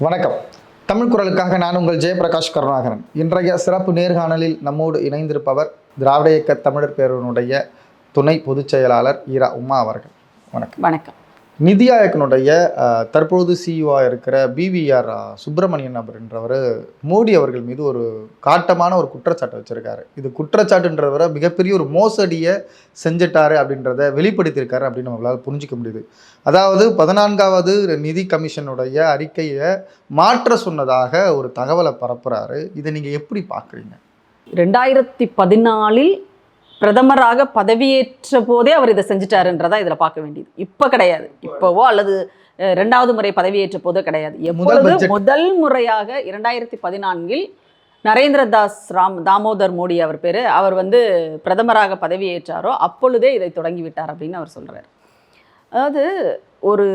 வணக்கம். தமிழ் குரலுக்காக நான் உங்கள் ஜெயபிரகாஷ் கருணாகரன். இன்றைய சிறப்பு நேர்காணலில் நம்மோடு இணைந்திருப்பவர் திராவிட இயக்க தமிழர் பேரவனுடைய துணை பொதுச் செயலாளர் ஈரா உமா அவர்கள். வணக்கம். வணக்கம். நிதி ஆயக்கனுடைய தற்பொழுது சிஇஓவாக இருக்கிற பிவிஆர் சுப்பிரமணியன் அப்படின்றவர் மோடி அவர்கள் மீது ஒரு காட்டமான ஒரு குற்றச்சாட்டு வச்சுருக்காரு. இது குற்றச்சாட்டுன்றவரை மிகப்பெரிய ஒரு மோசடியை செஞ்சிட்டாரு அப்படின்றத வெளிப்படுத்தியிருக்காரு அப்படின்னு நம்மளால் புரிஞ்சிக்க முடியுது. அதாவது பதினான்காவது நிதி கமிஷனுடைய அறிக்கையை மாற்ற சொன்னதாக ஒரு தகவலை பரப்புகிறாரு இதை நீங்கள் எப்படி பார்க்குறீங்க? ரெண்டாயிரத்தி பதினாலில் பிரதமராக பதவியேற்ற போதே அவர் இதை செஞ்சுட்டாருன்றதா இதுல பார்க்க வேண்டியது. இப்ப கிடையாது. இப்போவோ அல்லது ரெண்டாவது முறை பதவியேற்ற போதோ கிடையாது. எப்பொழுது. முதல் முறையாக இரண்டாயிரத்தி பதினான்கில் நரேந்திர தாஸ் ராம் தாமோதர் மோடி அவர் பேரு அவர் வந்து பிரதமராக பதவியேற்றாரோ அப்பொழுதே இதை தொடங்கி விட்டார் அப்படின்னு அவர் சொல்றாரு. அதாவது ஒரு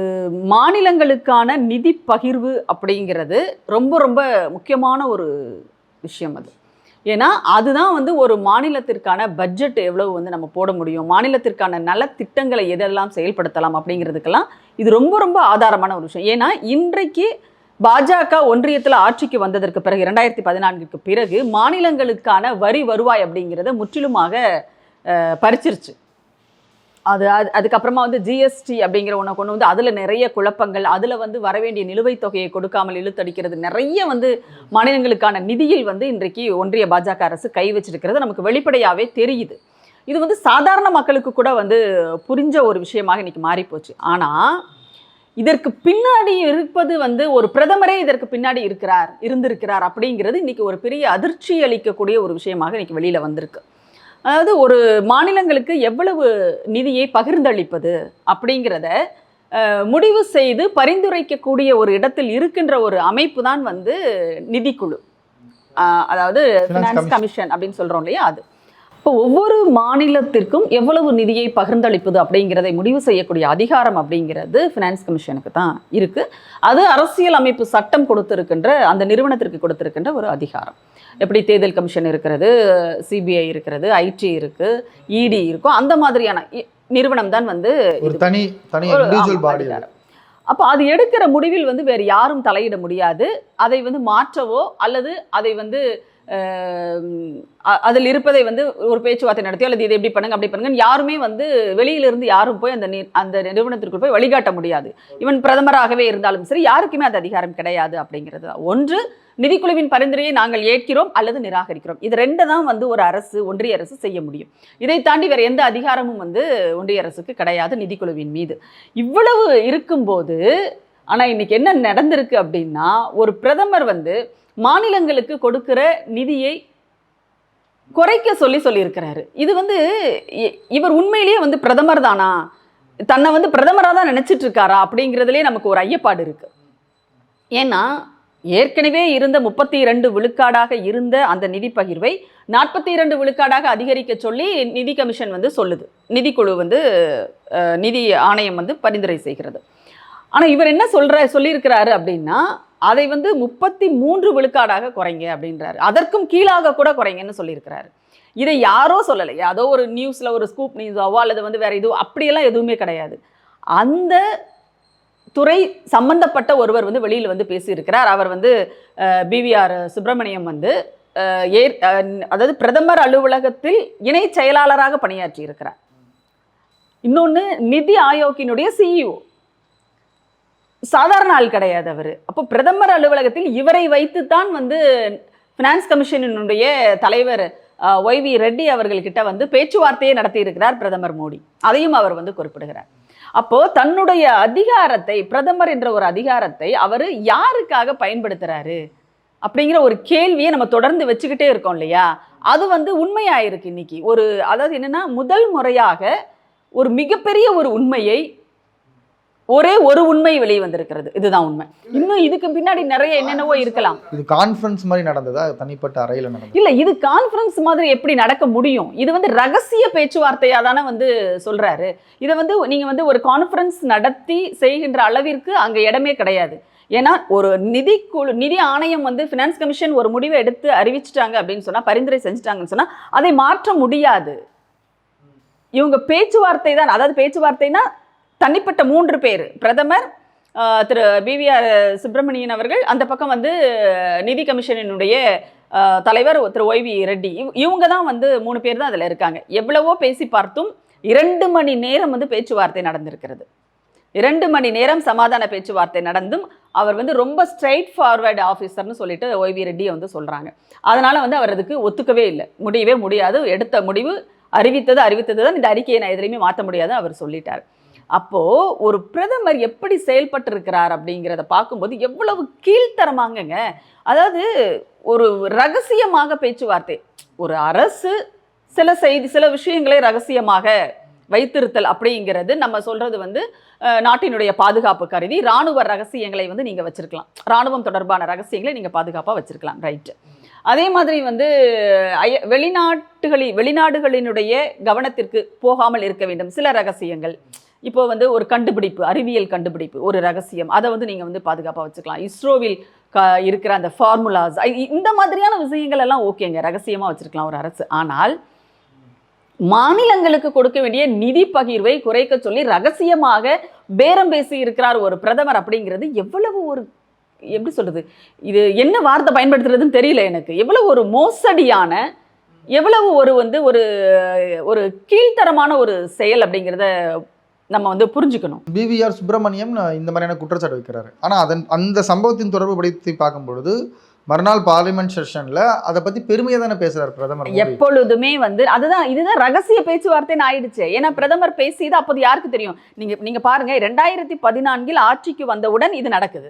மாநிலங்களுக்கான நிதி பகிர்வு அப்படிங்கிறது ரொம்ப ரொம்ப முக்கியமான ஒரு விஷயம் அது. ஏன்னா அதுதான் வந்து ஒரு மாநிலத்திற்கான பட்ஜெட் எவ்வளவு வந்து நம்ம போட முடியும் மாநிலத்திற்கான நலத்திட்டங்களை எதெல்லாம் செயல்படுத்தலாம் அப்படிங்கிறதுக்கெல்லாம் இது ரொம்ப ரொம்ப ஆதாரமான ஒரு விஷயம். ஏன்னா இன்றைக்கு பாஜக ஒன்றியத்தில் ஆட்சிக்கு வந்ததற்கு பிறகு இரண்டாயிரத்தி பதினான்குக்கு பிறகு மாநிலங்களுக்கான வரி வருவாய் அப்படிங்கிறத முற்றிலுமாக பறிச்சிருச்சு. அது அது அதுக்கப்புறமா வந்து ஜிஎஸ்டி அப்படிங்கிற ஒன்றை கொண்டு வந்து அதில் நிறைய குழப்பங்கள் அதில் வந்து வரவேண்டிய நிலுவைத் தொகையை கொடுக்காமல் இழுத்தடிக்கிறது நிறைய வந்து மாநிலங்களுக்கான நிதியில் வந்து இன்றைக்கு ஒன்றிய பாஜக அரசு கை வச்சிருக்கிறது. நமக்கு வெளிப்படையாகவே தெரியுது. இது வந்து சாதாரண மக்களுக்கு கூட வந்து புரிஞ்ச ஒரு விஷயமாக இன்றைக்கி மாறிப்போச்சு. ஆனால் இதற்கு பின்னாடி இருப்பது வந்து ஒரு பிரதமரே இதற்கு பின்னாடி இருக்கிறார் இருந்திருக்கிறார் அப்படிங்கிறது இன்றைக்கி ஒரு பெரிய அதிர்ச்சி அளிக்கக்கூடிய ஒரு விஷயமாக இன்றைக்கி வெளியில் வந்திருக்கு. அதாவது ஒரு மாநிலங்களுக்கு எவ்வளவு நிதியை பகிர்ந்தளிப்பது அப்படிங்கிறத முடிவு செய்து பரிந்துரைக்கக்கூடிய ஒரு இடத்தில் இருக்கின்ற ஒரு அமைப்பு தான் வந்து நிதிக்குழு அதாவது ஃபினான்ஸ். கமிஷன் அப்படின்னு சொல்றோம் இல்லையா அது இப்போ ஒவ்வொரு மாநிலத்திற்கும் எவ்வளவு நிதியை பகிர்ந்தளிப்பது அப்படிங்கிறதை முடிவு செய்யக்கூடிய அதிகாரம் அப்படிங்கிறது ஃபினான்ஸ் கமிஷனுக்கு தான் இருக்கு. அது அரசியல் அமைப்பு சட்டம் கொடுத்திருக்கின்ற அந்த நிறுவனத்திற்கு கொடுத்திருக்கின்ற ஒரு அதிகாரம். எப்படி தேர்தல் கமிஷன் இருக்கிறது சிபிஐ இருக்கிறது ஐடி இருக்கு இடி இருக்கும் அந்த மாதிரியான நிறுவனம் தான் வந்து ஒரு தனி தனி. அப்போ அது எடுக்கிற முடிவில் வந்து வேறு யாரும் தலையிட முடியாது. அதை வந்து மாற்றவோ அல்லது அதை வந்து அதில் இருப்பதை வந்து ஒரு பேச்சுவார்த்தை நடத்தியோ அல்லது இதை எப்படி பண்ணுங்க அப்படி பண்ணுங்க யாருமே வந்து வெளியிலிருந்து யாரும் போய் அந்த அந்த நிறுவனத்திற்குள் போய் வழிகாட்ட முடியாது. இவன் பிரதமராகவே இருந்தாலும் சரி யாருக்குமே அது அதிகாரம் கிடையாது அப்படிங்கிறது ஒன்று நிதிக்குழுவின் பரிந்துரையை நாங்கள் ஏற்கிறோம் அல்லது நிராகரிக்கிறோம். இது ரெண்டு தான் வந்து ஒரு அரசு ஒன்றிய அரசு செய்ய முடியும். இதை தாண்டி வேறு எந்த அதிகாரமும் வந்து ஒன்றிய அரசுக்கு கிடையாது நிதிக்குழுவின் மீது. இவ்வளவு இருக்கும்போது ஆனால் இன்னைக்கு என்ன நடந்திருக்கு அப்படின்னா ஒரு பிரதமர் வந்து மாநிலங்களுக்கு கொடுக்கிற நிதியை குறைக்க சொல்லி சொல்லியிருக்கிறாரு. இது வந்து இ- இவர் உண்மையிலேயே வந்து பிரதமர் தானா? தன்னை வந்து பிரதமராக தான் நினச்சிட்டு இருக்காரா அப்படிங்கிறதுலே நமக்கு ஒரு ஐயப்பாடு இருக்கு. ஏன்னா ஏற்கனவே இருந்த முப்பத்தி இரண்டு விழுக்காடாக இருந்த அந்த நிதி பகிர்வை நாற்பத்தி இரண்டு விழுக்காடாக அதிகரிக்க சொல்லி நிதி கமிஷன் வந்து சொல்லுது. நிதிக்குழு வந்து நிதி ஆணையம் வந்து பரிந்துரை செய்கிறது. ஆனால் இவர் என்ன சொல்கிற சொல்லியிருக்கிறாரு அப்படின்னா அதை வந்து முப்பத்தி மூன்று விழுக்காடாக குறைங்க அப்படின்றாரு. அதற்கும் கீழாக கூட குறைங்கன்னு சொல்லியிருக்கிறாரு. இதை யாரோ சொல்லலை. ஏதோ ஒரு நியூஸில் ஒரு ஸ்கூப் நியூஸாவோ அல்லது வந்து வேறு எதுவும் அப்படியெல்லாம் எதுவுமே கிடையாது. அந்த துறை சம்பந்தப்பட்ட ஒருவர் வந்து வெளியில் வந்து பேசியிருக்கிறார். அவர் வந்து பிவிஆர் சுப்பிரமணியம் வந்து ஏ அதாவது பிரதமர் அலுவலகத்தில் இணை செயலாளராக பணியாற்றி இருக்கிறார் இன்னொன்று நிதி ஆயோக்கினுடைய சிஇஓ சாதாரண ஆள் கிடையாது அவர். அப்போ பிரதமர் அலுவலகத்தில் இவரை வைத்துத்தான் வந்து ஃபினான்ஸ் கமிஷனினுடைய தலைவர் ஒய் வி ரெட்டி அவர்கள்கிட்ட வந்து பேச்சுவார்த்தையை நடத்தி இருக்கிறார் பிரதமர் மோடி. அதையும் அவர் வந்து குறிப்பிடுகிறார். அப்போ தன்னுடைய அதிகாரத்தை பிரதமர் என்ற ஒரு அதிகாரத்தை அவர் யாருக்காக பயன்படுத்துறாரு? அப்படிங்கிற ஒரு கேள்வியை நம்ம தொடர்ந்து வச்சுக்கிட்டே இருக்கோம் இல்லையா? அது வந்து உண்மையாயிருக்கு இன்னைக்கு. ஒரு அதாவது என்னன்னா முதல் முறையாக ஒரு மிகப்பெரிய ஒரு உண்மையை ஒரே ஒரு உண்மை வெளியே வந்திருக்கிறது. இதுதான் உண்மை. இன்னும் இதுக்கு பின்னாடி நிறைய என்னென்னவோ இருக்கலாம். இது கான்ஃபரன்ஸ் மாதிரி நடந்ததா? தனிப்பட்ட அறையில் நடந்தது? இல்ல இது கான்ஃபரன்ஸ் மாதிரி எப்படி நடக்க முடியும்? இது வந்து ரகசிய பேச்சுவார்த்தையா தானே வந்து சொல்றாரு. இதை வந்து நீங்க வந்து ஒரு கான்ஃபரன்ஸ் நடத்தி செய்கின்ற அளவிற்கு அங்க இடமே கிடையாது. ஏன்னா ஒரு நிதி குழு நிதி ஆணையம் வந்து ஃபினான்ஸ் கமிஷன் ஒரு முடிவை எடுத்து அறிவிச்சிட்டாங்க அப்படின்னு சொன்னா பரிந்துரை செஞ்சுட்டாங்கன்னு சொன்னா அதை மாற்ற முடியாது. இவங்க பேச்சுவார்த்தை தான். அதாவது பேச்சுவார்த்தைனா தனிப்பட்ட மூன்று பேர். பிரதமர் திரு பிவிஆர் சுப்பிரமணியன் அவர்கள் அந்த பக்கம் வந்து நிதி கமிஷனினுடைய தலைவர் திரு ஒய்வி ரெட்டி. இவங்க தான் வந்து மூணு பேர் தான் அதில் இருக்காங்க. எவ்வளவோ பேசி பார்த்தும் இரண்டு மணி நேரம் வந்து பேச்சுவார்த்தை நடந்திருக்கிறது. இரண்டு மணி நேரம் சமாதான பேச்சுவார்த்தை நடந்தும் அவர் வந்து ரொம்ப ஸ்ட்ரைட் ஃபார்வர்டு ஆஃபீஸர்னு சொல்லிட்டு ஒய்வி ரெட்டியை வந்து சொல்கிறாங்க அதனால் வந்து அவர் அதுக்கு ஒத்துக்கவே இல்லை. முடியவே முடியாது. எடுத்த முடிவு அறிவித்தது அறிவித்தது தான் இந்த அறிக்கையை நான் எதுலையுமே மாற்ற முடியாது அவர் சொல்லிட்டார். அப்போது ஒரு பிரதமர் எப்படி செயல்பட்டிருக்கிறார் அப்படிங்கிறத பார்க்கும்போது எவ்வளவு கீழ்த்தரமாங்கங்க. அதாவது ஒரு ரகசியமாக பேச்சுவார்த்தை. ஒரு அரசு சில செய்தி சில விஷயங்களை ரகசியமாக வைத்திருத்தல் அப்படிங்கிறது நம்ம சொல்கிறது வந்து நாட்டினுடைய பாதுகாப்பு கருதி ராணுவ ரகசியங்களை வந்து நீங்கள் வச்சுருக்கலாம். ராணுவம் தொடர்பான ரகசியங்களை நீங்கள் பாதுகாப்பாக வச்சுருக்கலாம் ரைட்டு அதே மாதிரி வந்து அய வெளிநாட்டுகளில் வெளிநாடுகளினுடைய கவனத்திற்கு போகாமல் இருக்க வேண்டும். சில ரகசியங்கள். இப்போ வந்து ஒரு கண்டுபிடிப்பு அறிவியல் கண்டுபிடிப்பு ஒரு ரகசியம். அதை வந்து நீங்கள் வந்து பாதுகாப்பாக வச்சுக்கலாம். இஸ்ரோவில் க இருக்கிற அந்த ஃபார்முலாஸ் இந்த மாதிரியான விஷயங்கள் எல்லாம் ஓகேங்க ரகசியமாக வச்சுருக்கலாம் ஒரு அரசு. ஆனால் மாநிலங்களுக்கு கொடுக்க வேண்டிய நிதி பகிர்வை குறைக்க சொல்லி ரகசியமாக பேரம் பேசி இருக்கிறார் ஒரு பிரதமர் அப்படிங்கிறது எவ்வளவு ஒரு எப்படி சொல்றது? இது என்ன வார்த்தை பயன்படுத்துறதுன்னு தெரியல எனக்கு. எவ்வளவு ஒரு மோசடியான எவ்வளவு ஒரு வந்து ஒரு ஒரு கீழ்த்தரமான ஒரு செயல் அப்படிங்கிறத நம்ம வந்து புரிஞ்சுக்கணும். பிவிஆர் சுப்பிரமணியம் இந்த மாதிரியான குற்றச்சாட்டு வைக்கிறாரு. ஆனால் அதன் அந்த சம்பவத்தின் தொடர்பு படுத்தி பார்க்கும் பொழுது மறுநாள் பார்லிமெண்ட் செஷன்ல அதை பத்தி பெருமையா தானே பேசுறாரு பிரதமர். எப்பொழுதுமே வந்து அதுதான் இதுதான் ரகசிய பேச்சுவார்த்தைன்னு ஆயிடுச்சு. ஏன்னா பிரதமர் பேசியது அப்போது யாருக்கு தெரியும்? நீங்க நீங்க பாருங்க ரெண்டாயிரத்தி பதினான்கில் ஆட்சிக்கு வந்தவுடன் இது நடக்குது.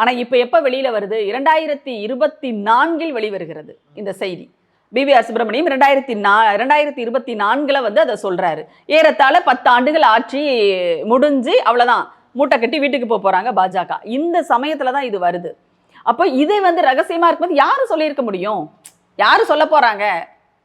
ஆனா இப்போ எப்ப வெளியில வருது? இரண்டாயிரத்தி இருபத்தி நான்கில் வெளிவருகிறது இந்த செய்தி. பிவிஆர் சுப்பிரமணியம் ரெண்டாயிரத்தி நா ரெண்டாயிரத்தி இருபத்தி நான்கில் வந்து அதை சொல்கிறாரு ஏறத்தாழ பத்து ஆண்டுகள் ஆட்சி முடிஞ்சு அவ்வளோதான் மூட்டை கட்டி வீட்டுக்கு போக போகிறாங்க பாஜக. இந்த சமயத்தில் தான் இது வருது. அப்போ இதை வந்து ரகசியமாக இருக்கும்போது யாரும் சொல்லியிருக்க முடியும்? யார் சொல்ல போகிறாங்க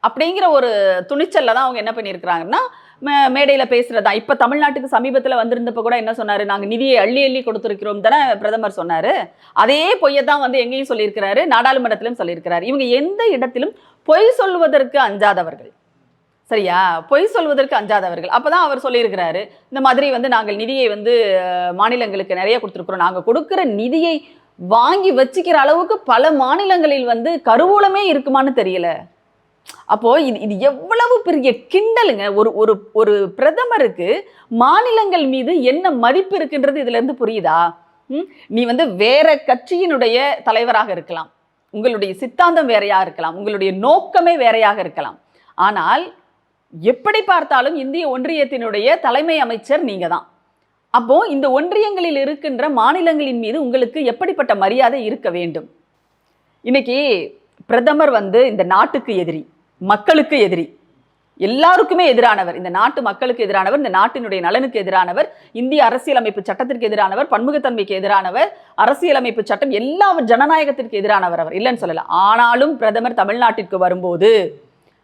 அப்படிங்கிற ஒரு துணிச்சலில் தான் அவங்க என்ன பண்ணியிருக்கிறாங்கன்னா மே- மேடையில் பேசுகிறதா இப்போ தமிழ்நாட்டுக்கு சமீபத்தில் வந்திருந்தப்போ கூட என்ன சொன்னார்? நாங்கள் நிதியை அள்ளி அள்ளி கொடுத்துருக்கிறோம் தானே பிரதமர் சொன்னார். அதே பொய்யை தான் வந்து எங்கேயும் சொல்லியிருக்கிறாரு. நாடாளுமன்றத்திலும் சொல்லியிருக்கிறாரு. இவங்க எந்த இடத்திலும் பொய் சொல்வதற்கு அஞ்சாதவர்கள். சரியா? பொய் சொல்வதற்கு அஞ்சாதவர்கள். அப்பதான் அவர் சொல்லியிருக்கிறாரு இந்த மாதிரி வந்து நாங்கள் நிதியை வந்து மாநிலங்களுக்கு நிறைய கொடுத்துருக்குறோம். நாங்கள் கொடுக்குற நிதியை வாங்கி வச்சுக்கிற அளவுக்கு பல மாநிலங்களில் வந்து கருவூலமே இருக்குமான்னு தெரியல. அப்போ இது இது எவ்வளவு பெரிய கிண்டலுங்க. ஒரு ஒரு ஒரு பிரதமருக்கு மாநிலங்கள் மீது என்ன மதிப்பு இருக்குன்றது இதுல இருந்து புரியுதா? ம்? நீ வந்து வேற கட்சியினுடைய தலைவராக இருக்கலாம். உங்களுடைய சித்தாந்தம் வேறையாக இருக்கலாம் உங்களுடைய நோக்கமே வேறையாக இருக்கலாம். ஆனால் எப்படி பார்த்தாலும் இந்திய ஒன்றியத்தினுடைய தலைமை அமைச்சர் நீங்கள் தான். அப்போ இந்த ஒன்றியங்களில் இருக்கின்ற மாநிலங்களின் மீது உங்களுக்கு எப்படிப்பட்ட மரியாதை இருக்க வேண்டும்? இன்னைக்கு பிரதமர் வந்து இந்த நாட்டுக்கு எதிரி மக்களுக்கு எதிரி. எல்லாருக்குமே எதிரானவர். இந்த நாட்டு மக்களுக்கு எதிரானவர் இந்த நாட்டினுடைய நலனுக்கு எதிரானவர் இந்திய அரசியலமைப்பு சட்டத்திற்கு எதிரானவர் பன்முகத்தன்மைக்கு எதிரானவர் அரசியலமைப்பு சட்டம் எல்லா ஜனநாயகத்திற்கு எதிரானவர் அவர். இல்லைன்னு சொல்லல. ஆனாலும் பிரதமர் தமிழ்நாட்டிற்கு வரும்போது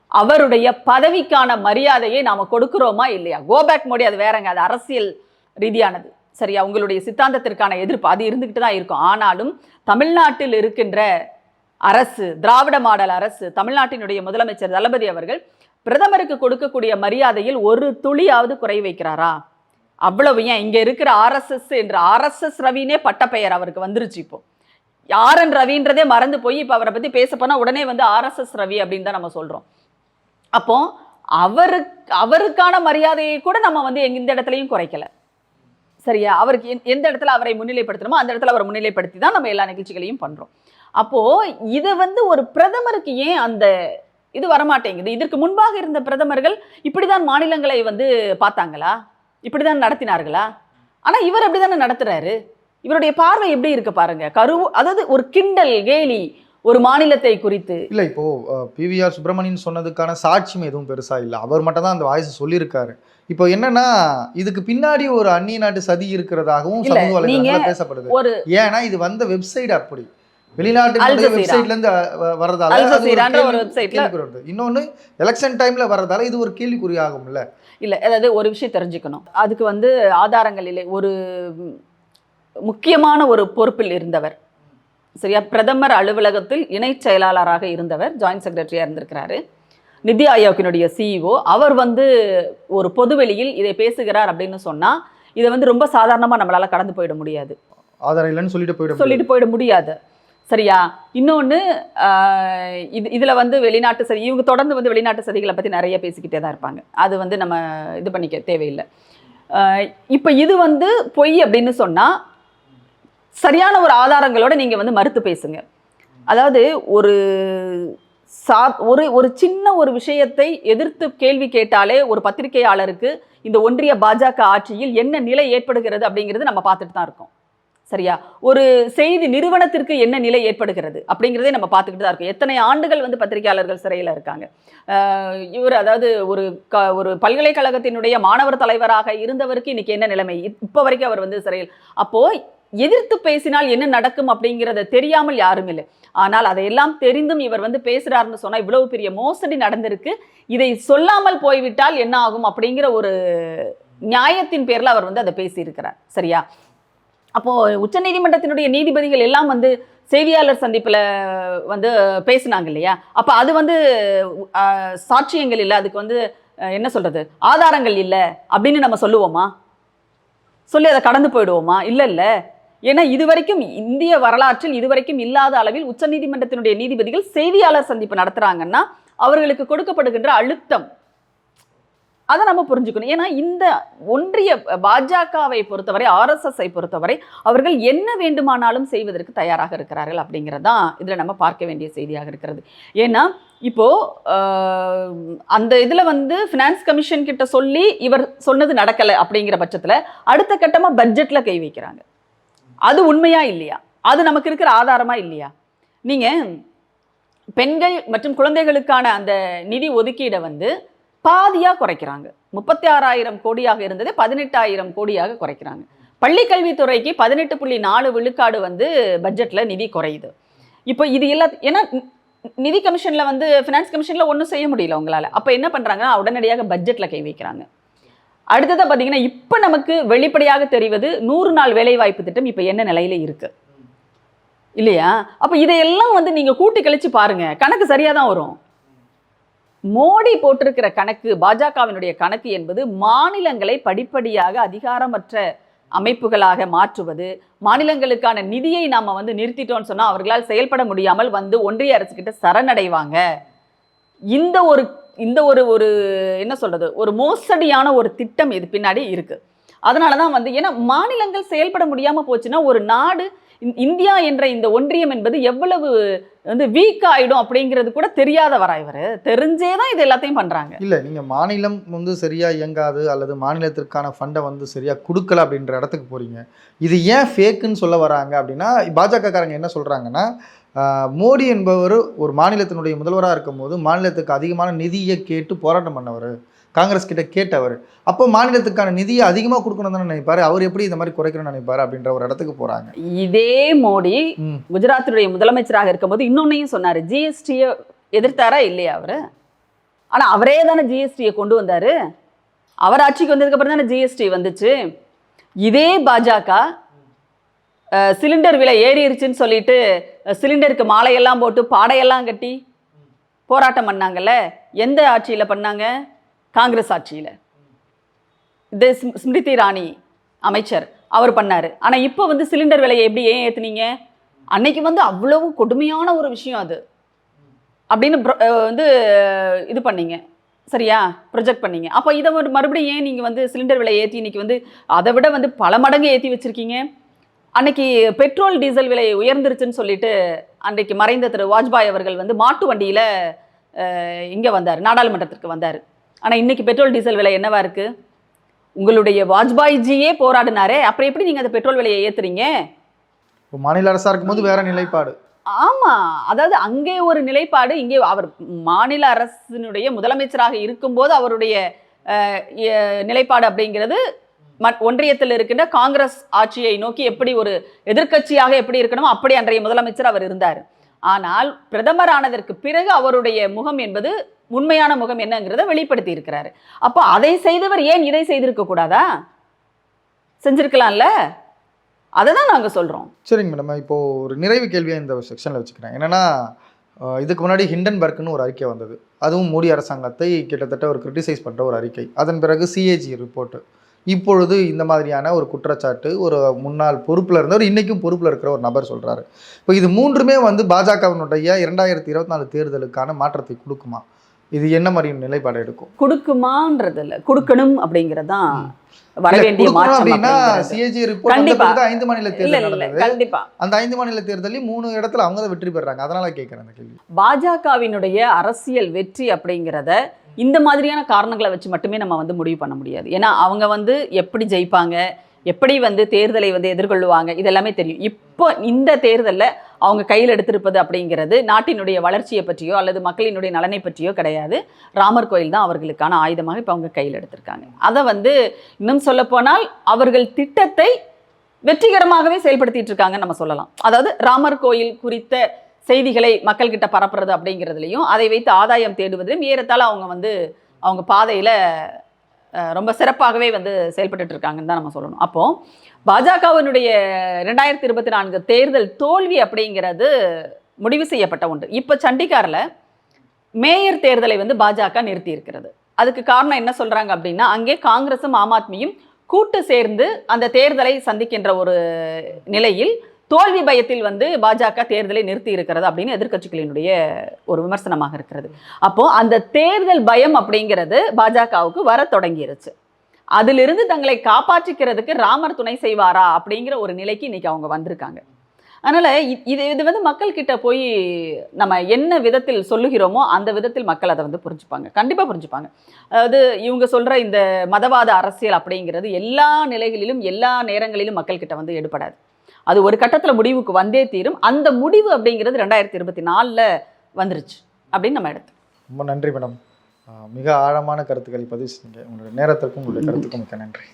அவருடைய பதவிக்கான மரியாதையை நாம் கொடுக்கிறோமா இல்லையா? கோபேக் மோடி அது வேறங்க. அது அரசியல் ரீதியானது. சரியா? உங்களுடைய சித்தாந்தத்திற்கான எதிர்ப்பு அது இருந்துக்கிட்டு தான் இருக்கும். ஆனாலும் தமிழ்நாட்டில் இருக்கின்ற அரசு திராவிட மாடல் அரசு தமிழ்நாட்டினுடைய முதலமைச்சர் தளபதி அவர்கள் பிரதமருக்கு கொடுக்கக்கூடிய மரியாதையில் ஒரு துளியாவது குறை வைக்கிறாரா? அவ்வளவு ஏன்? இங்கே இருக்கிற ஆர்எஸ்எஸ் என்ற ஆர்எஸ்எஸ் ரவினே பட்டப்பெயர் அவருக்கு வந்துருச்சு இப்போ. ஆர்என் ரவின்றதே மறந்து போய் இப்போ அவரை பற்றி பேச உடனே வந்து ஆர்எஸ்எஸ் ரவி அப்படின்னு தான் நம்ம சொல்கிறோம் அப்போ அவருக்கு அவருக்கான மரியாதையை கூட நம்ம வந்து எங்க- இந்த இடத்துலையும் குறைக்கல. சரியா? அவருக்கு எந்த- எந்த இடத்துல அவரை முன்னிலைப்படுத்தணுமோ அந்த இடத்துல அவரை முன்னிலைப்படுத்தி தான் நம்ம எல்லா நிகழ்ச்சிகளையும் பண்ணுறோம் அப்போது இது வந்து ஒரு பிரதமருக்கு ஏன் அந்த இது வரமாட்டேங்குது. இதற்கு முன்பாக இருந்த பிரதமர்கள் இப்படிதான் மாநிலங்களை வந்து பார்த்தாங்களா? இப்படிதான் நடத்தினார்களா? ஆனா இவர் அப்படிதானே நடத்துறாரு? இவருடைய பார்வை எப்படி இருக்கு பாருங்க. கரு அதாவது ஒரு கிண்டல் கேலி ஒரு மாநிலத்தை குறித்து. இல்ல இப்போ பிவிஆர் சுப்பிரமணியன் சொன்னதுக்கான சாட்சியம் எதுவும் பெருசா இல்ல. அவர் மட்டும் தான் அந்த வாய்ஸ் சொல்லியிருக்காரு. இப்போ என்னன்னா இதுக்கு பின்னாடி ஒரு அந்நிய நாட்டு சதி இருக்கிறதாகவும் சமூக வலைதளங்கள்ல பேசப்படுது. ஒரு ஏன்னா இது வந்த வெப்சைட் அப்படி. வெளிநாட்டு. வெப்சைட்ல இருந்து அஹ், வ- வர்றதால அல் அது ஒரு ஜசீரான்ற ஒரு கேள்வி- வெப்சைட்ல கேள்விக்குறி வருது இன்னொன்னு எலெக்ஷன் டைம்ல வர்றதால இது ஒரு கேள்விக்குறி ஆகும்ல இல்ல அதாவது ஒரு விஷயம் தெரிஞ்சுக்கணும். அதுக்கு வந்து ஆதாரங்கள் இல்லை ஒரு முக்கியமான ஒரு பொறுப்பில் இருந்தவர். சரியா? பிரதமர் அலுவலகத்தில் இணைச் செயலாளராக இருந்தவர் ஜாயின்ட் செக்ரட்டரியா இருந்திருக்கிறாரு. நிதி ஆயோக்கினுடைய சிஇஓ அவர் வந்து ஒரு பொதுவெளியில் இதை பேசுகிறார் அப்படின்னு சொன்னா இதை வந்து ரொம்ப சாதாரணமா நம்மளால கடந்து போயிட முடியாது. ஆதாரம் இல்லைன்னு சொல்லிட்டு போயிட சொல்லிட்டு போயிட முடியாது. சரியா? இன்னொன்று இது இதில் வந்து வெளிநாட்டு சதி இவங்க தொடர்ந்து வந்து வெளிநாட்டு சதிகளை பற்றி நிறைய பேசிக்கிட்டே தான் இருப்பாங்க. அது வந்து நம்ம இது பண்ணிக்க தேவையில்லை. இப்போ இது வந்து பொய் அப்படின்னு சொன்னால் சரியான ஒரு ஆதாரங்களோட நீங்கள் வந்து மறுத்து பேசுங்க. அதாவது ஒரு சா ஒரு ஒரு சின்ன ஒரு விஷயத்தை எதிர்த்து கேள்வி கேட்டாலே ஒரு பத்திரிகையாளருக்கு இந்த ஒன்றிய பாஜக ஆட்சியில் என்ன நிலை ஏற்படுகிறது அப்படிங்கிறது நம்ம பார்த்துட்டு தான் இருக்கோம். சரியா? ஒரு செய்தி நிறுவனத்திற்கு என்ன நிலை ஏற்படுகிறது? அப்படிங்கிறதே நம்ம பார்த்துக்கிட்டு தான் இருக்கோம். எத்தனை ஆண்டுகள் வந்து பத்திரிகையாளர்கள் சிறையில் இருக்காங்க? இவர் அதாவது ஒரு க ஒரு பல்கலைக்கழகத்தினுடைய மாணவர் தலைவராக இருந்தவருக்கு இன்னைக்கு என்ன நிலைமை? இப்போ வரைக்கும் அவர் வந்து சிறையில். அப்போது எதிர்த்து பேசினால் என்ன நடக்கும் அப்படிங்கிறத தெரியாமல் யாரும் இல்லை. ஆனால் அதையெல்லாம் தெரிந்தும் இவர் வந்து பேசுகிறாருன்னு சொன்னால் இவ்வளவு பெரிய மோசடி நடந்திருக்கு. இதை சொல்லாமல் போய்விட்டால் என்ன ஆகும் அப்படிங்கிற ஒரு நியாயத்தின் பேரில் அவர் வந்து அதை பேசியிருக்கிறார். சரியா? அப்போது உச்சநீதிமன்றத்தினுடைய நீதிபதிகள் எல்லாம் வந்து செய்தியாளர் சந்திப்பில் வந்து பேசினாங்க இல்லையா? அப்போ அது வந்து சாட்சியங்கள் இல்லை. அதுக்கு வந்து என்ன சொல்கிறது ஆதாரங்கள் இல்லை அப்படின்னு நம்ம சொல்லுவோமா? சொல்லி அதை கடந்து போயிடுவோமா? இல்லை இல்லை. ஏன்னா இதுவரைக்கும் இந்திய வரலாற்றில் இதுவரைக்கும் இல்லாத அளவில் உச்சநீதிமன்றத்தினுடைய நீதிபதிகள் செய்தியாளர் சந்திப்பு நடத்துகிறாங்கன்னா அவர்களுக்கு கொடுக்கப்படுகின்ற அழுத்தம் அதை நம்ம புரிஞ்சுக்கணும். ஏன்னா இந்த ஒன்றிய பாஜகவை பொறுத்தவரை ஆர்எஸ்எஸ்ஐ பொறுத்தவரை அவர்கள் என்ன வேண்டுமானாலும் செய்வதற்கு தயாராக இருக்கிறார்கள் அப்படிங்கிறது தான் இதில் நம்ம பார்க்க வேண்டிய செய்தியாக இருக்கிறது. ஏன்னா இப்போது அந்த இதில் வந்து ஃபினான்ஸ் கமிஷன் கிட்ட சொல்லி இவர் சொன்னது நடக்கலை அப்படிங்கிற பட்சத்தில் அடுத்த கட்டமாக பட்ஜெட்டில் கை வைக்கிறாங்க. அது உண்மையா இல்லையா? அது நமக்கு இருக்கிற ஆதாரமா இல்லையா? நீங்கள் பெண்கள் மற்றும் குழந்தைகளுக்கான அந்த நிதி ஒதுக்கீடை வந்து பாதியாக குறைக்கிறாங்க. முப்பத்தி ஆறாயிரம் கோடியாக இருந்தது பதினெட்டாயிரம் கோடியாக குறைக்கிறாங்க. பள்ளி கல்வித்துறைக்கு பதினெட்டு புள்ளி நாலு விழுக்காடு வந்து பட்ஜெட்டில் நிதி குறையுது. இப்போ இது எல்லா ஏன்னா நிதி கமிஷனில் வந்து ஃபினான்ஸ் கமிஷனில் ஒன்றும் செய்ய முடியல உங்களால். அப்போ என்ன பண்ணுறாங்கன்னா உடனடியாக பட்ஜெட்டில் கை வைக்கிறாங்க. அடுத்ததாக பார்த்தீங்கன்னா இப்போ நமக்கு வெளிப்படையாக தெரிவது நூறு நாள் வேலைவாய்ப்பு திட்டம் இப்போ என்ன நிலையில் இருக்குது இல்லையா? அப்போ இதையெல்லாம் வந்து நீங்கள் கூட்டி கழிச்சு பாருங்கள் கணக்கு சரியாக தான் வரும். மோடி போட்டிருக்கிற கணக்கு பாஜகவினுடைய கணக்கு என்பது மாநிலங்களை படிப்படியாக அதிகாரமற்ற அமைப்புகளாக மாற்றுவது மாநிலங்களுக்கான நிதியை நாம் வந்து நிறுத்திட்டோம்னு சொன்னால் அவர்களால் செயல்பட முடியாமல் வந்து ஒன்றிய அரசுக்கிட்ட சரணடைவாங்க. இந்த ஒரு இந்த ஒரு ஒரு என்ன சொல்கிறது ஒரு மோசடியான ஒரு திட்டம் இது பின்னாடி இருக்குது அதனால தான் வந்து ஏன்னா மாநிலங்கள் செயல்பட முடியாமல் போச்சுன்னா ஒரு நாடு இந்தியா என்ற இந்த ஒன்றியம் என்பது எவ்வளவு வந்து வீக் ஆகிடும் அப்படிங்கிறது கூட தெரியாதவரா இவர்? தெரிஞ்சே தான் இது எல்லாத்தையும் பண்ணுறாங்க இல்லை நீங்கள் மாநிலம் வந்து சரியாக இயங்காது அல்லது மாநிலத்திற்கான ஃபண்டை வந்து சரியாக கொடுக்கல அப்படின்ற இடத்துக்கு போகிறீங்க இது ஏன் ஃபேக்குன்னு சொல்ல வராங்க அப்படின்னா பாஜகக்காரங்க என்ன சொல்கிறாங்கன்னா மோடி என்பவர் ஒரு மாநிலத்தினுடைய முதல்வராக இருக்கும்போது மாநிலத்துக்கு அதிகமான நிதியை கேட்டு போராட்டம் பண்ணவர். காங்கிரஸ் கிட்ட கேட்டவர் அப்போ மாநிலத்துக்கான நிதியை அதிகமாக கொடுக்கணும் தானே நினைப்பாரு? அவர் எப்படி இந்த மாதிரி குறைக்கணும்னு நினைப்பாரு அப்படின்ற ஒரு இடத்துக்கு போகிறாங்க இதே மோடி குஜராத்தினுடைய முதலமைச்சராக இருக்கும்போது இன்னொன்னையும் சொன்னாரு. ஜிஎஸ்டியை எதிர்த்தாரா இல்லையா அவரு? ஆனா அவரே தானே ஜிஎஸ்டியை கொண்டு வந்தாரு. அவர் ஆட்சிக்கு வந்ததுக்கு அப்புறம் தானே ஜிஎஸ்டி வந்துச்சு. இதே பாஜக சிலிண்டர் விலை ஏறிடுச்சுன்னு சொல்லிட்டு சிலிண்டருக்கு மாலையெல்லாம் போட்டு பாடையெல்லாம் கட்டி போராட்டம் பண்ணாங்கல்ல? எந்த ஆட்சியில் பண்ணாங்க? காங்கிரஸ் ஆட்சியில். இது ஸ்மிருதி இராணி அமைச்சர் அவர் பண்ணார். ஆனால் இப்போ வந்து சிலிண்டர் விலையை எப்படி ஏன் ஏற்றுனீங்க அன்னைக்கு வந்து அவ்வளவு கொடுமையான ஒரு விஷயம் அது. அப்படின்னு வந்து இது பண்ணீங்க. சரியா? ப்ரொஜெக்ட் பண்ணீங்க. அப்போ இதை ஒரு மறுபடியும் ஏன் நீங்கள் வந்து சிலிண்டர் விலை ஏற்றி இன்னைக்கு வந்து அதை விட வந்து பல மடங்கு ஏற்றி வச்சுருக்கீங்க? அன்னைக்கு பெட்ரோல் டீசல் விலை உயர்ந்துருச்சுன்னு சொல்லிட்டு அன்றைக்கு மறைந்த திரு வாஜ்பாய் அவர்கள் வந்து மாட்டு வண்டியில் இங்கே வந்தார் நாடாளுமன்றத்திற்கு வந்தார். ஆனால் இன்னைக்கு பெட்ரோல் டீசல் விலை என்னவா இருக்கு? உங்களுடைய வாஜ்பாய்ஜியே போராடினாரே. அப்புறம் எப்படி நீங்கள் அந்த பெட்ரோல் விலையை ஏற்றுறீங்க மாநில அரசாக இருக்கும்போது வேற நிலைப்பாடு. ஆமா. அதாவது அங்கே ஒரு நிலைப்பாடு இங்கே அவர் மாநில அரசினுடைய முதலமைச்சராக இருக்கும்போது அவருடைய நிலைப்பாடு அப்படிங்கிறது ஒன்றியத்தில் இருக்கின்ற காங்கிரஸ் ஆட்சியை நோக்கி எப்படி ஒரு எதிர்க்கட்சியாக எப்படி இருக்கணுமோ அப்படி அன்றைய முதலமைச்சர் அவர் இருந்தார். ஆனால் பிரதமர் ஆனதற்கு பிறகு அவருடைய முகம் என்பது உண்மையான முகம் என்னங்கிறத வெளிப்படுத்தி இருக்கிறாரு அப்போ அதை செய்தவர் ஏன் இதை செய்திருக்க கூடாதா? செஞ்சிருக்கலாம்ல? அதை தான் நாங்கள் சொல்கிறோம் சரிங்க மேடம் இப்போ ஒரு நிறைவு கேள்வியாக இந்த செக்ஷனில் வச்சுக்கிறேன். என்னன்னா இதுக்கு முன்னாடி ஹிண்டன்பர்க்னு ஒரு அறிக்கை வந்தது. அதுவும் மோடி அரசாங்கத்தை கிட்டத்தட்ட ஒரு கிரிட்டிசைஸ் பண்ணுற ஒரு அறிக்கை. அதன் பிறகு சிஏஜி ரிப்போர்ட்டு இப்பொழுது இந்த மாதிரியான ஒரு குற்றச்சாட்டு ஒரு முன்னாள் பொறுப்பில் இருந்தவர் இன்றைக்கும் பொறுப்பில் இருக்கிற ஒரு நபர் சொல்கிறாரு இப்போ இது மூன்றுமே வந்து பாஜகவினுடைய இரண்டாயிரத்தி இருபத்தி நாலு தேர்தலுக்கான மாற்றத்தை கொடுக்குமா? இது என்ன மாதிரியான நிலைப்பாடு எடுக்கும்? கொடுக்குமான்றது இல்ல கொடுக்கணும் அப்படிங்கிறது. தான் வர வேண்டிய மாற்றம். CAG report. ஐந்து மாநில தேர்தல் கண்டிப்பா. அந்த ஐந்து மாநில தேர்தலையும் மூணு இடத்துல அவங்க தான் வெற்றி பெறாங்க. அதனால கேட்குறேன் அந்த கேள்வி. பாஜகவினுடைய அரசியல் வெற்றி அப்படிங்கிறத இந்த மாதிரியான காரணங்களை வச்சு மட்டுமே நம்ம வந்து முடிவு பண்ண முடியாது. ஏன்னா அவங்க வந்து எப்படி ஜெயிப்பாங்க? எப்படி வந்து தேர்தலை வந்து எதிர்கொள்ளுவாங்க? இதெல்லாமே தெரியும். இப்போ இந்த தேர்தலில் அவங்க கையில் எடுத்திருப்பது அப்படிங்கிறது நாட்டினுடைய வளர்ச்சியை பற்றியோ அல்லது மக்களினுடைய நலனை பற்றியோ கிடையாது. ராமர் கோயில் தான் அவர்களுக்கான ஆயுதமாக இப்போ அவங்க கையில் எடுத்திருக்காங்க. அதை வந்து இன்னும் சொல்லப்போனால் அவர்கள் திட்டத்தை வெற்றிகரமாகவே செயல்படுத்திட்டு இருக்காங்கன்னு நம்ம சொல்லலாம். அதாவது ராமர் கோயில் குறித்த செய்திகளை மக்கள்கிட்ட பரப்புறது அப்படிங்கிறதுலையும் அதை வைத்து ஆதாயம் தேடுவதிலும் ஏறத்தால் அவங்க வந்து அவங்க பாதையில் ரொம்ப சிறப்பாகவே வந்து செயல்பட்டு இருக்காங்கன்னு தான் நம்ம சொல்லணும். அப்போ பாஜகவினுடைய ரெண்டாயிரத்தி இருபத்தி நான்கு தேர்தல் தோல்வி அப்படிங்கிறது முடிவு செய்யப்பட்ட ஒன்று. இப்போ சண்டிகாரில் மேயர் தேர்தலை வந்து பாஜக நிறுத்தி இருக்கிறது அதுக்கு காரணம் என்ன சொல்கிறாங்க அப்படின்னா அங்கே காங்கிரஸும் ஆம் ஆத்மியும் கூட்டு சேர்ந்து அந்த தேர்தலை சந்திக்கின்ற ஒரு நிலையில் தோல்வி பயத்தில் வந்து பாஜக தேர்தலை நிறுத்தி இருக்கிறது அப்படின்னு எதிர்க்கட்சிகளினுடைய ஒரு விமர்சனமாக இருக்கிறது. அப்போ அந்த தேர்தல் பயம் அப்படிங்கிறது பாஜகவுக்கு வர தொடங்கிருச்சு. அதிலிருந்து தங்களை காப்பாற்றிக்கிறதுக்கு ராமர் துணை செய்வாரா அப்படிங்கிற ஒரு நிலைக்கு இன்னைக்கு அவங்க வந்திருக்காங்க. அதனால் இது இது வந்து மக்கள் கிட்ட போய் நம்ம என்ன விதத்தில் சொல்லுகிறோமோ அந்த விதத்தில் மக்கள் அதை வந்து புரிஞ்சுப்பாங்க. கண்டிப்பாக புரிஞ்சுப்பாங்க. அதாவது இவங்க சொல்கிற இந்த மதவாத அரசியல் அப்படிங்கிறது எல்லா நிலைகளிலும் எல்லா நேரங்களிலும் மக்கள் கிட்ட வந்து எடுபடாது. அது ஒரு கட்டத்தில் முடிவுக்கு வந்தே தீரும். அந்த முடிவு அப்படிங்கிறது ரெண்டாயிரத்தி இருபத்தி நாலில் வந்துருச்சு அப்படின்னு நம்ம எடுத்து ரொம்ப நன்றி மேடம். மிக ஆழமான கருத்துக்களை பதிவு செஞ்சீங்க. உங்களுடைய நேரத்திற்கும் உங்களுடைய கருத்துக்கும் மிக்க நன்றி.